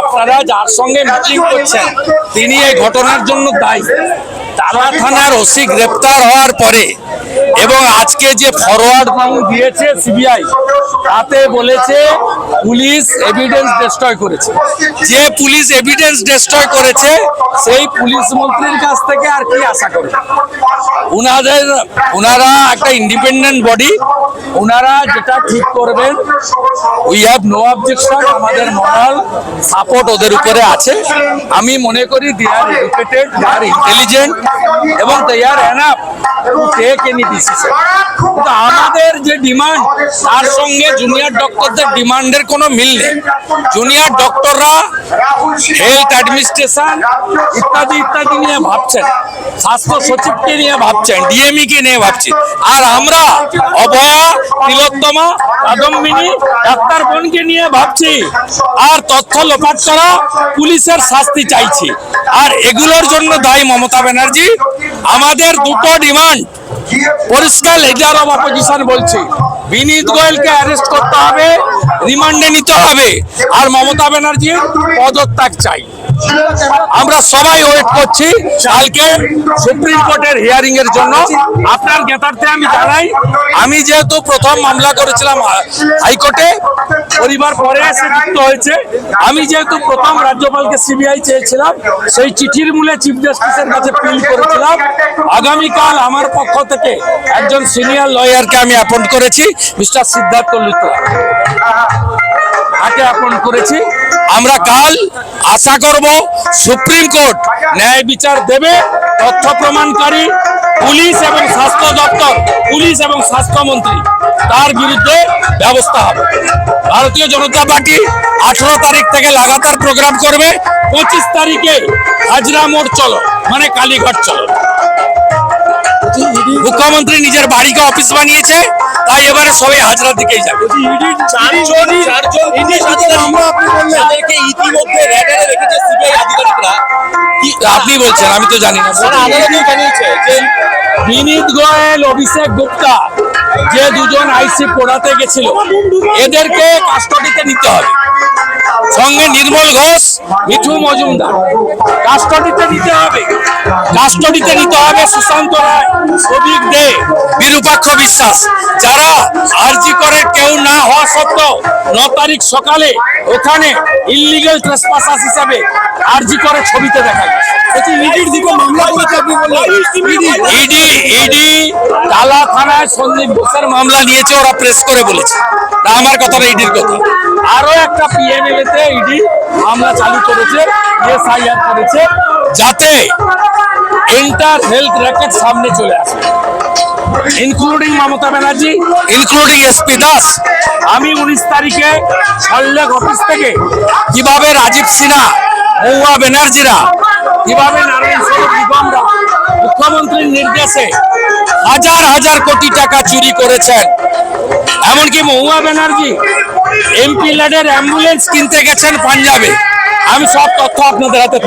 আপনারা যার সঙ্গে মিটিং করছেন, তিনি এই ঘটনার জন্য দায়ী। তারা থানার ওসি গ্রেপ্তার হওয়ার পরে এবং আজকে যে ফরওয়ার্ড দিয়েছে সিবিআই তাতে বলেছে পুলিশ এভিডেন্স ডিস্ট্রয় করেছে। যে পুলিশ এভিডেন্স ডিস্ট্রয় করেছে, সেই পুলিশ মন্ত্রীর কাছ থেকে আর কি আশা করে উনাদের ওনারা একটা ইন্ডিপেন্ডেন্ট বডি ওনারা যেটা ঠিক করবেন উই হ্যাভ নো অবজেকশন আমাদের মরাল সাপোর্ট ওদের উপরে আছে। আমি মনে করি দে are educated they are intelligent এবং they are enough to take any decision কিন্তু আমাদের যে ডিমান্ড তার সঙ্গে জুনিয়র ডক্টরদের ডিমান্ডের কোনো মিল নেই। জুনিয়র ডক্টররা হেলথ অ্যাডমিনিস্ট্রেশন ইত্যাদি ইত্যাদি নিয়ে ভাবছেন। স্বাস্থ্য সচিবকে নিয়ে ভাবছেন ডিএমই কে নিয়ে ভাবছেন। আর আমরা অভয়া, তিলোত্তমা, কাদম্বিনী, ডাক্তার বোনকে নিয়ে ভাবছি। আর তথ্য লোপাট করা পুলিশের শাস্তি চাইছি। আর এগুলোর জন্য দায়ী মমতা ব্যানার্জি, আমাদের দুটো ডিমান্ড পরিষ্কার লিডার অফ অপোজিশন বলছি। বিনীত গোয়েলকে অ্যারেস্ট করতে হবে রিমান্ডে নিতে হবে। আর মমতা ব্যানার্জির পদত্যাগ চাই। আমরা সবাই ওয়েট করছি। কালকে সুপ্রিম কোর্টের হিয়ারিং এর জন্য। আপনার জ্ঞাতার্থে আমি জানাই, আমি যেহেতু প্রথম মামলা করেছিলাম হাইকোর্টে, পরিবার পরে এসে যুক্ত হয়েছে। আমি যেহেতু প্রথম রাজ্যপালকে সিবিআই চেয়েছিলাম, সেই চিঠির মূলে চিফ জাস্টিসের কাছে পিল করেছিলাম। আগামীকাল আমার পক্ষ থেকে একজন সিনিয়র লয়ারকে আমি অ্যাপয়েন্ট করেছি মিস্টার সিদ্ধার্থ লুত্রা তাকে অ্যাপয়েন্ট করেছি। আমরা কাল আশা করব সুপ্রিম কোর্ট ন্যায় বিচার দেবে, তথ্য প্রমাণকারী, পুলিশ এবং স্বাস্থ্য দপ্তর, পুলিশ এবং স্বাস্থ্যমন্ত্রী, তার বিরুদ্ধে ব্যবস্থা হবে। ভারতীয় জনতা পার্টি আঠারো তারিখ থেকে লাগাতার প্রোগ্রাম করবে, পঁচিশ তারিখে হাজরা মোড় চলো মানে কালীঘাট চলো। মুখ্যমন্ত্রী নিজের বাড়িকে অফিস বানিয়েছে তাই এবারে সবাই হাজরার দিকেই যাবে। আপনি বলছেন আমি তো জানি না। বিনীত গোয়েল অভিষেক গুপ্তা যে দুজন আইসি পড়াতে গেছিল এদেরকে কাস্টডিতে নিতে হবে। সঙ্গে নির্মল ঘোষ মিঠু মজুমদার। কাস্টডিতে নিতে হবে। কাস্টডিতে নিতে হবে সুশান্ত রায় সবিক দে বিরূপাক্ষ বিশ্বাস। যারা আরজি করে কেউ না হওয়া সত্ত্বেও ন তারিখ সকালে ওখানে ইলিগাল ট্রেসপাসাস হিসাবে আরজি করে ছবিতে দেখা গেছে। ইডি ইডি টালা থানায় সন্দীপ ঘোষের মামলা নিয়েছে ওরা প্রেস করে বলেছে। না আমার কথাটা ইডির কথা। আরও একটা পিএমএলএ তে ইডি মামলা চালু করেছে এসআইআর করেছে যাতে এন্টার হেলথ র্যাকেট সামনে চলে আসে। Including Mamata Banerjee including SP Das. আমি উনিশ তারিখে সল্লেখ অফিস থেকে কীভাবে রাজীব সিনহা মহুয়া ব্যানার্জিরা কীভাবে নারায়ণ স্বরূপ নিগমরা মুখ্যমন্ত্রীর নির্দেশে হাজার হাজার কোটি টাকা চুরি করেছেন এমনকি মহুয়া ব্যানার্জি এমপি ল্যাডের অ্যাম্বুলেন্স কিনতে গেছেন পাঞ্জাবে আমি সব তথ্য আপনাদের হাতে।